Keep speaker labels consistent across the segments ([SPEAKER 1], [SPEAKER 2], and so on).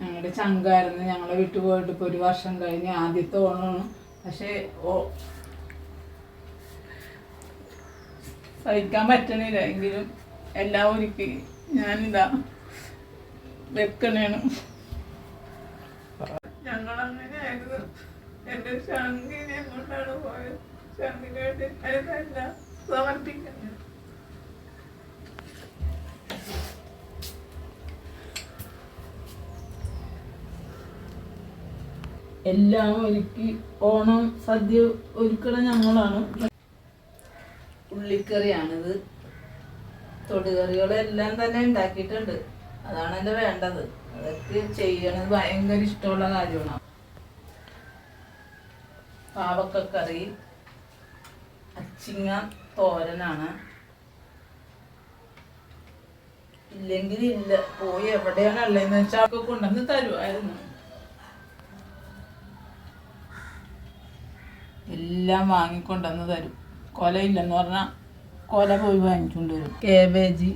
[SPEAKER 1] ഞങ്ങളുടെ ചങ്കായിരുന്നു. ഞങ്ങളെ വിട്ടു പോയിട്ട് ഇപ്പോൾ ഒരു വർഷം കഴിഞ്ഞ് ആദ്യത്തെ ഓണമാണ് പക്ഷേ ഓ സഹിക്കാൻ പറ്റണില്ല. എങ്കിലും എല്ലാം ഒരുക്കി ഞാനിതാ വെക്കണേണ്. ഞങ്ങൾ ആയിരുന്നു. എന്റെ ശങ്കിനെ എങ്ങോട്ടാണ് പോയത്? ശങ്കിന് വേണ്ടി സമർപ്പിക്കുന്നത് എല്ലാം ഒരുക്കി ഓണം സദ്യ ഒരുക്കണ ഞങ്ങളാണ്. ഉള്ളിക്കറിയാണിത്. തൊടുകറികളെല്ലാം തന്നെ ഉണ്ടാക്കിയിട്ടുണ്ട്. അതാണ് എന്റെ വേണ്ടത്. അതൊക്കെ ചെയ്യണത് ഭയങ്കര ഇഷ്ടമുള്ള കാര്യമാണ്. പാവക്കക്കറി അച്ചിങ്ങ തോരനാണ്. ഇല്ലെങ്കിൽ ഇല്ല. പോയി എവിടെയാണ് ഉള്ളതെന്ന് വെച്ചാൽ ഒക്കെ കൊണ്ടുവന്ന് തരുമായിരുന്നു. എല്ലാം വാങ്ങിക്കൊണ്ടുവന്ന് തരും. കൊലയില്ലെന്ന് പറഞ്ഞാൽ കൊല പോയി വാങ്ങിക്കൊണ്ട് വരും. കേബേജ്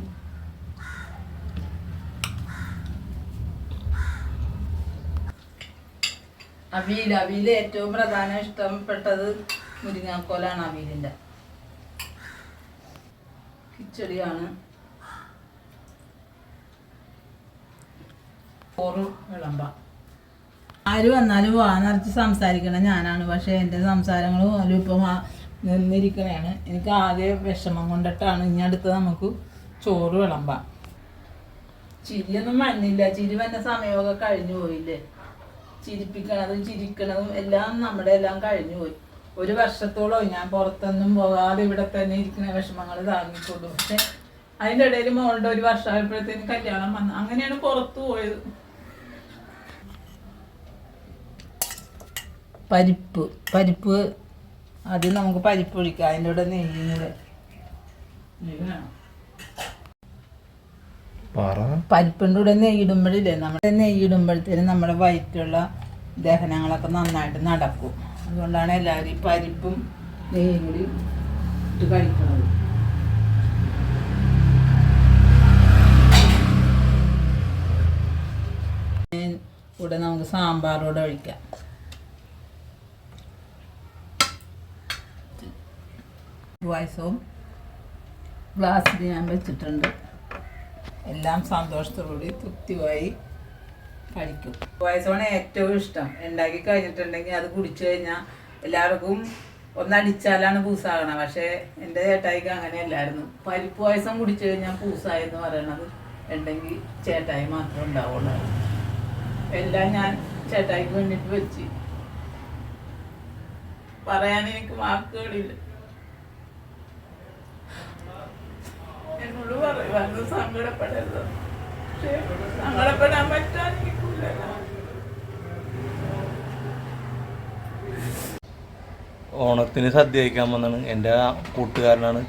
[SPEAKER 1] അവിയിൽ അവിയിൽ ഏറ്റവും പ്രധാന ഇഷ്ടപ്പെട്ടത് മുരിങ്ങാക്കോലാണ് അവിയിലിന്റെ കിച്ചടിയാണ്. ചോറ് വിളമ്പ. ആര് വന്നാലും വാ നിറച്ച് സംസാരിക്കണം ഞാനാണ്. പക്ഷേ എന്റെ സംസാരങ്ങളും പോലും ഇപ്പം നിന്നിരിക്കണേണ് എനിക്ക് ആകെ വിഷമം കൊണ്ടിട്ടാണ് ഇനി അടുത്ത് നമുക്ക് ചോറ് വിളമ്പാം. ചിരിയൊന്നും വന്നില്ല. ചിരി വന്ന സമയമൊക്കെ കഴിഞ്ഞു പോയില്ലേ? ചിരിപ്പിക്കണതും ചിരിക്കണതും എല്ലാം നമ്മുടെ എല്ലാം കഴിഞ്ഞു പോയി. ഒരു വർഷത്തോളം ഞാൻ പുറത്തൊന്നും പോകാതെ ഇവിടെ തന്നെ ഇരിക്കുന്ന വിഷമങ്ങൾ താങ്ങിക്കൊണ്ടു പക്ഷെ അതിന്റെ ഇടയിൽ മോളുടെ ഒരു വർഷമായപ്പോഴത്തേന് കല്യാണം വന്നു അങ്ങനെയാണ് പുറത്തു പോയത്. പരിപ്പ്. പരിപ്പ് ആദ്യം നമുക്ക് പരിപ്പ് ഒഴിക്കാം. അതിന്റെ കൂടെ നെയ്യുന്നത് നെയ്യ് പരിപ്പിന്റെ കൂടെ നെയ്യിടുമ്പോഴില്ലേ നമ്മുടെ നെയ്യിടുമ്പോഴത്തേനും നമ്മുടെ വയറ്റുള്ള ദഹനങ്ങളൊക്കെ നന്നായിട്ട് നടക്കും. അതുകൊണ്ടാണ് എല്ലാവരും ഈ പരിപ്പും നെയ്യും കൂടി ഇട്ട് കഴിക്കുന്നത്. ഇവിടെ കൂടെ നമുക്ക് സാമ്പാറോടെ ഒഴിക്കാം. പായസവും ഗ്ലാസ്സിൽ ഞാൻ വെച്ചിട്ടുണ്ട്. എല്ലാം സന്തോഷത്തോടുകൂടി തൃപ്തിയായി കഴിക്കും. പായസമാണ് ഏറ്റവും ഇഷ്ടം. ഉണ്ടാക്കി കഴിഞ്ഞിട്ടുണ്ടെങ്കിൽ അത് കുടിച്ചു കഴിഞ്ഞാൽ എല്ലാവർക്കും ഒന്നടിച്ചാലാണ് പൂസാകണം. പക്ഷേ എന്റെ ചേട്ടായിക്ക് അങ്ങനെ അങ്ങനെയല്ലായിരുന്നു. പരിപ്പ് പായസം കുടിച്ചു കഴിഞ്ഞാൽ പൂസായെന്ന് പറയണത് ഉണ്ടെങ്കിൽ ചേട്ടായി മാത്രമേ ഉണ്ടാവുള്ളൂ എല്ലാം ഞാൻ ചേട്ടായിക്ക് വേണ്ടിയിട്ട് വെച്ച്. പറയാൻ എനിക്ക് വാക്കുകളില്ല എന്നോട് പറയുവായിരുന്നു സങ്കടപ്പെടരുത്. പക്ഷെ സങ്കടപ്പെടാൻ പറ്റാൻ
[SPEAKER 2] ഓണത്തിന് സദ്യ കഴിക്കാൻ വന്നാണ്. എന്റെ കൂട്ടുകാരനാണ്